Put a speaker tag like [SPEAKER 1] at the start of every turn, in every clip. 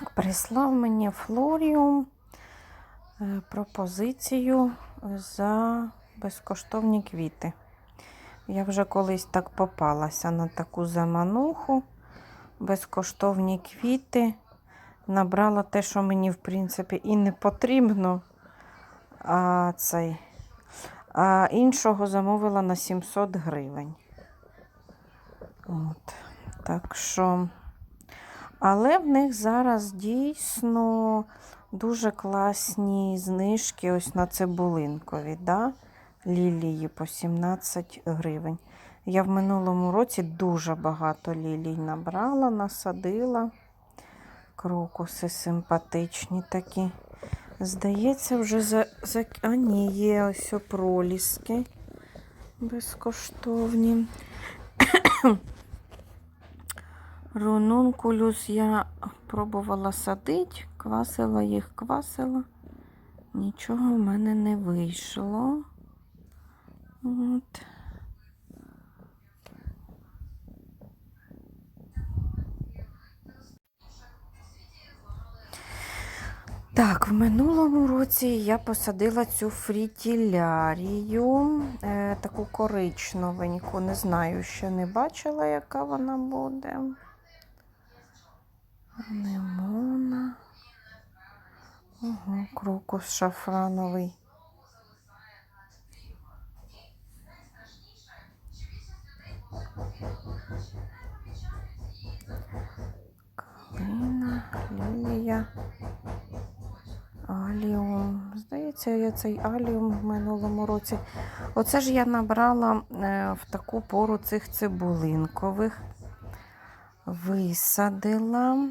[SPEAKER 1] Так, прислав мені Флоріум е, пропозицію за безкоштовні квіти. Я вже колись так попалася на таку замануху. Безкоштовні квіти. Набрала те, що мені, в принципі, і не потрібно. А цей. А іншого замовила на 700 гривень. От. Так що. Але в них зараз дійсно дуже класні знижки ось на цибулинкові. Да? Лілії по 17 гривень. Я в минулому році дуже багато лілій набрала, насадила. Крокуси симпатичні такі. Здається, вже за, за... А, ні, є ось проліски безкоштовні. Рунункулюс я пробувала садити, квасила їх, квасила. Нічого в мене не вийшло. От. Так, в минулому році я посадила цю фрітілярію, е, таку коричневеньку. Не знаю, ще не бачила, яка вона буде. Анемона. Ого, крокус шафрановий. Калина, лілія. Аліум. Здається, я цей аліум в минулому році. Оце ж я набрала е, в таку пору цих цибулинкових. Висадила.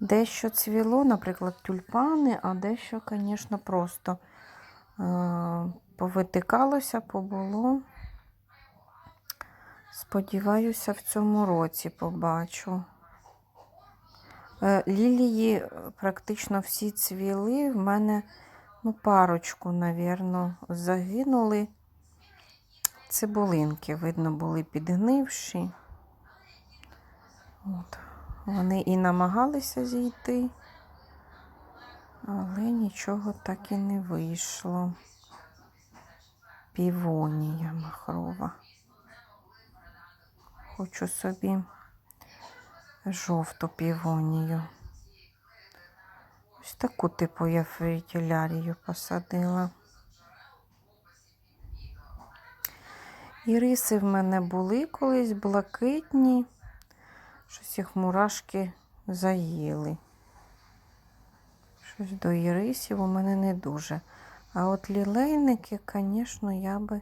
[SPEAKER 1] Дещо цвіло, наприклад, тюльпани, а дещо, звісно, просто е, повитикалося, побуло. Сподіваюся, в цьому році побачу. Е, Лілії е, практично всі цвіли. В мене ну, парочку, навірно, загинули. Цибулинки, видно, були підгнивші. От. Вони і намагалися зійти, але нічого так і не вийшло. Півонія махрова. Хочу собі жовту півонію. Ось таку типу я фрітілярію посадила. Іриси в мене були колись блакитні. Щось їх мурашки заїли. Щось до ірисів у мене не дуже. А от лілейники, звісно, я би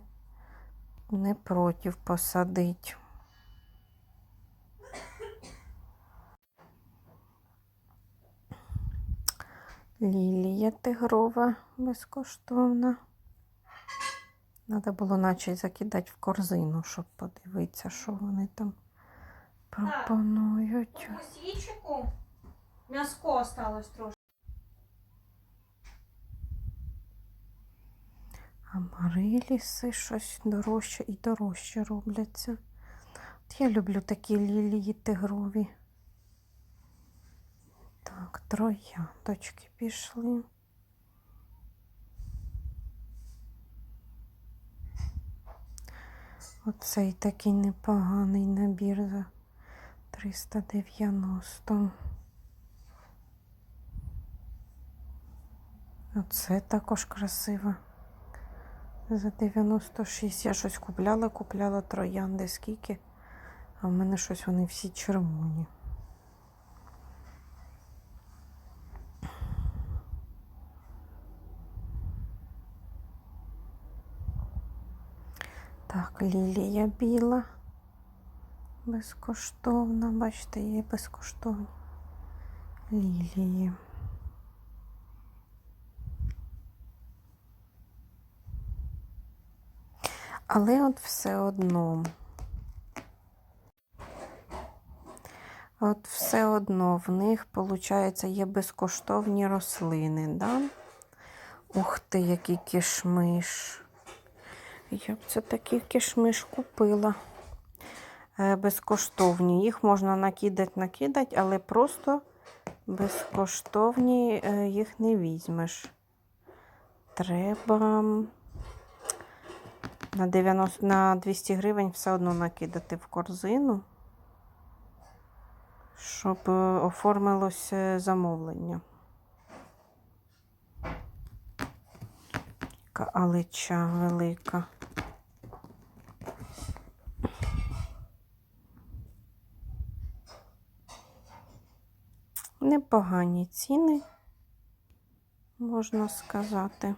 [SPEAKER 1] не проти посадити. Лілія тигрова безкоштовна. Треба було наче закидати в корзину, щоб подивитися, що вони там пропонують.
[SPEAKER 2] Кусічику. М'яско осталось трошки.
[SPEAKER 1] Амариліси щось дорожче і дорожче робляться. От я люблю такі лілії тигрові. Так, трояндочки пішли. Оцей такий непоганий набір за 390. Оце також красиво. За 96. Я щось купляла, купляла троянди скільки, а в мене щось вони всі червоні. Так, лілія біла. Безкоштовна. Бачите, є безкоштовні лілії. Але от все одно. От все одно в них, виходить, є безкоштовні рослини, да? Ух ти, який кишмиш. Я б це такий кишмиш купила. Е, безкоштовні. Їх можна накидати, накидати, але просто безкоштовні е, їх не візьмеш. Треба на, 90, на 200 гривень все одно накидати в корзину, щоб е, оформилось е, замовлення. Алича велика. Непогані ціни, можна сказати.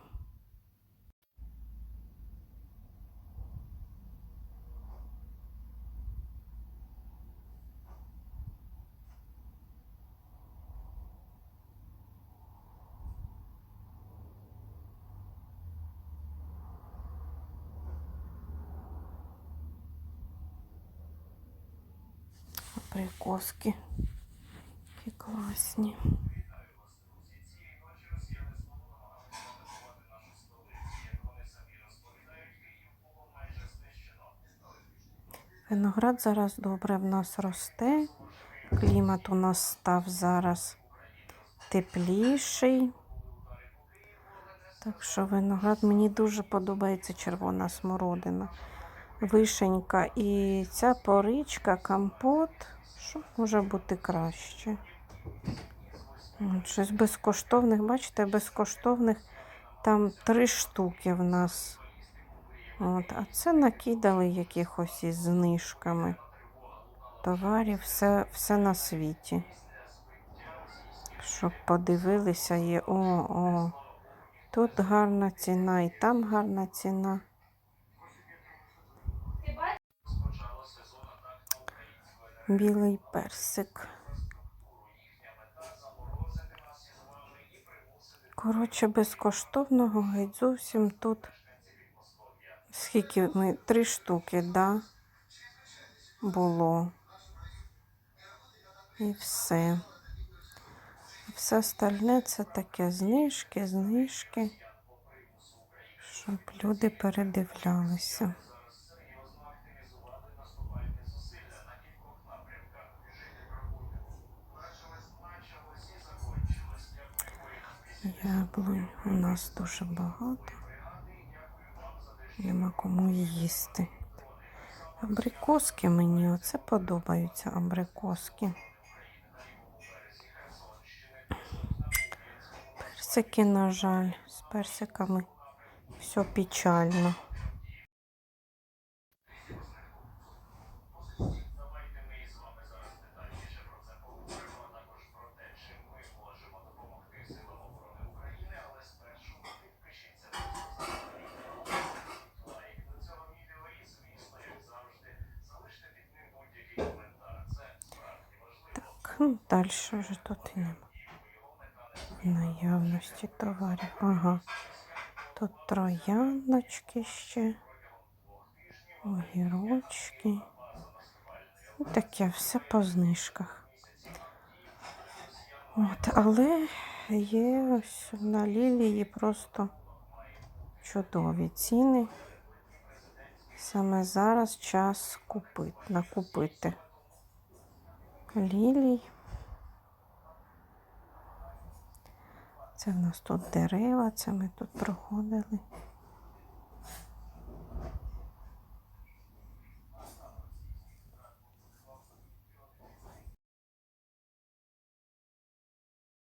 [SPEAKER 1] Прикоски. Класні. Виноград зараз добре в нас росте. Клімат у нас став зараз тепліший. Так що виноград мені дуже подобається червона смородина. Вишенька і ця поричка, компот. Що може бути краще? Щось безкоштовних, бачите, безкоштовних там три штуки в нас. От, а це накидали якихось із знижками. Товарів, все, все на світі. Щоб подивилися, є. О, о, тут гарна ціна, і там гарна ціна. Білий персик. Коротше, безкоштовного геть зовсім тут. Скільки ми? Три штуки, да? Було. І все. Все остальне це таке знижки, знижки, щоб люди передивлялися. Яблунь у нас дуже багато. Нема кому їсти. Абрикоски мені оце подобаються абрикоски. Персики, на жаль, з персиками все печально. Ну, далі вже тут і нема. Наявності товарів. Ага. Тут трояночки ще, огірочки. І таке все по знижках. От, але є ось на лілії просто чудові ціни. Саме зараз час купити, накупити лілій. Це в нас тут дерева, це ми тут проходили.